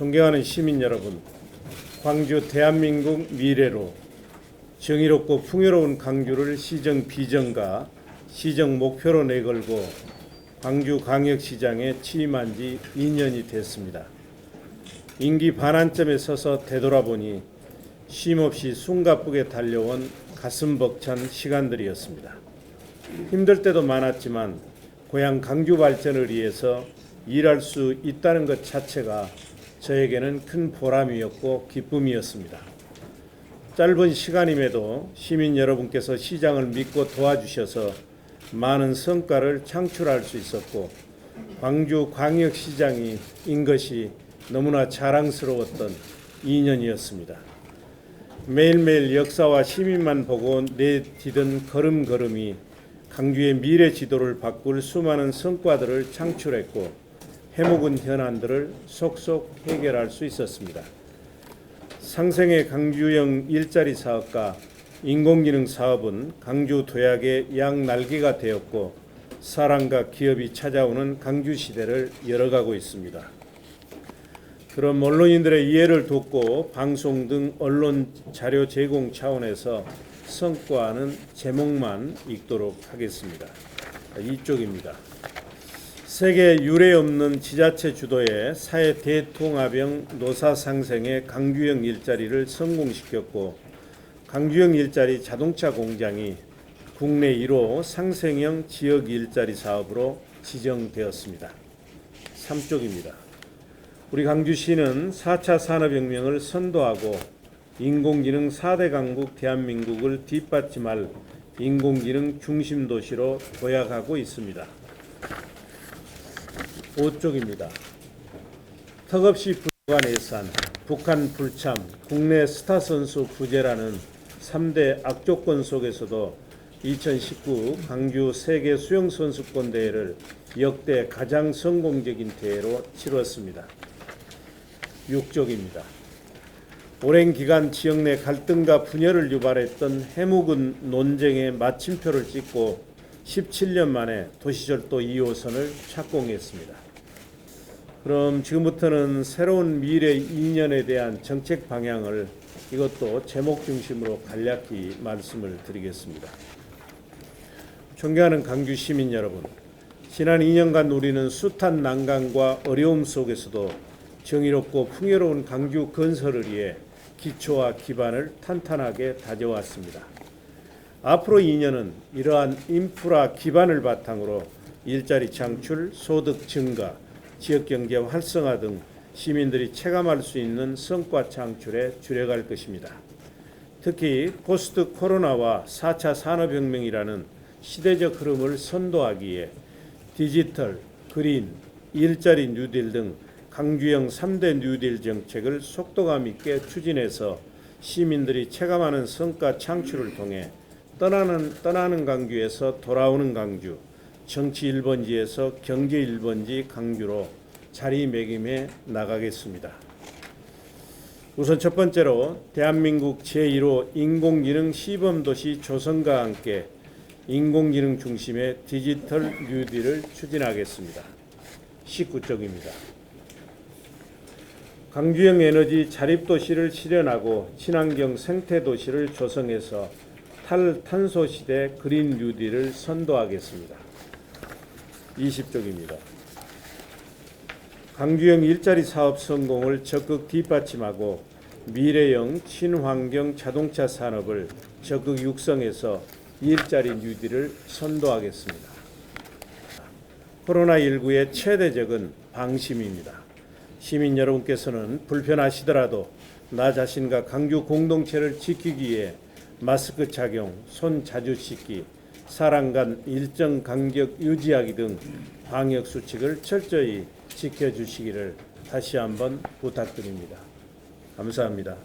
존경하는 시민 여러분, 광주 대한민국 미래로 정의롭고 풍요로운 광주를 시정 비전과 시정 목표로 내걸고 광주 광역시장에 취임한 지 2년이 됐습니다. 임기 반환점에 서서 되돌아보니 쉼없이 숨가쁘게 달려온 가슴 벅찬 시간들이었습니다. 힘들 때도 많았지만 고향 강주 발전을 위해서 일할 수 있다는 것 자체가 저에게는 큰 보람이었고 기쁨이었습니다. 짧은 시간임에도 시민 여러분께서 시장을 믿고 도와주셔서 많은 성과를 창출할 수 있었고 광주 광역시장이 인 것이 너무나 자랑스러웠던 2년이었습니다. 매일매일 역사와 시민만 보고 내디딘 걸음걸음이 강주의 미래 지도를 바꿀 수많은 성과들을 창출했고 해묵은 현안들을 속속 해결할 수 있었습니다. 상생의 강주형 일자리 사업과 인공지능 사업은 강주 도약의 양날개가 되었고 사랑과 기업이 찾아오는 강주 시대를 열어가고 있습니다. 그럼 언론인들의 이해를 돕고 방송 등 언론 자료 제공 차원에서 성과는 제목만 읽도록 하겠습니다. 이쪽입니다. 세계 유례 없는 지자체 주도의 사회 대통합형 노사 상생의 강주형 일자리를 성공시켰고 강주형 일자리 자동차 공장이 국내 1호 상생형 지역 일자리 사업으로 지정되었습니다. 3쪽입니다. 우리 강주시는 4차 산업혁명을 선도하고 인공지능 4대 강국 대한민국을 뒷받침할 인공지능 중심 도시로 도약하고 있습니다. 5쪽입니다. 턱없이 불관 예산, 북한 불참, 국내 스타 선수 부재라는 3대 악조건 속에서도 2019 강주 세계 수영 선수권 대회를 역대 가장 성공적인 대회로 치렀습니다. 6쪽입니다. 오랜 기간 지역 내 갈등과 분열을 유발했던 해묵은 논쟁의 마침표를 찍고 17년 만에 도시철도 2호선을 착공했습니다. 그럼 지금부터는 새로운 미래 2년에 대한 정책 방향을 이것도 제목 중심으로 간략히 말씀을 드리겠습니다. 존경하는 강주 시민 여러분, 지난 2년간 우리는 숱한 난관과 어려움 속에서도 정의롭고 풍요로운 강주 건설을 위해 기초와 기반을 탄탄하게 다져왔습니다. 앞으로 2년은 이러한 인프라 기반을 바탕으로 일자리 창출, 소득 증가, 지역 경제 활성화 등 시민들이 체감할 수 있는 성과 창출에 주력할 것입니다. 특히 포스트 코로나와 4차 산업혁명이라는 시대적 흐름을 선도하기에 디지털, 그린, 일자리 뉴딜 등 강주형 3대 뉴딜 정책을 속도감 있게 추진해서 시민들이 체감하는 성과 창출을 통해 떠나는 떠나는 강주에서 돌아오는 강주, 정치 1번지에서 경제 1번지 강주로 자리매김해 나가겠습니다. 우선 첫 번째로 대한민국 제1호 인공지능 시범도시 조성과 함께 인공지능 중심의 디지털 뉴딜을 추진하겠습니다. 19쪽입니다. 강주형 에너지 자립도시를 실현하고 친환경 생태도시를 조성해서 탈탄소 시대 그린 뉴딜을 선도하겠습니다. 20쪽입니다. 강주형 일자리 사업 성공을 적극 뒷받침하고 미래형 친환경 자동차 산업을 적극 육성해서 일자리 뉴딜을 선도하겠습니다. 코로나19의 최대적은 방심입니다. 시민 여러분께서는 불편하시더라도 나 자신과 강주 공동체를 지키기 위해 마스크 착용, 손 자주 씻기, 사람 간 일정 간격 유지하기 등 방역 수칙을 철저히 지켜주시기를 다시 한번 부탁드립니다. 감사합니다.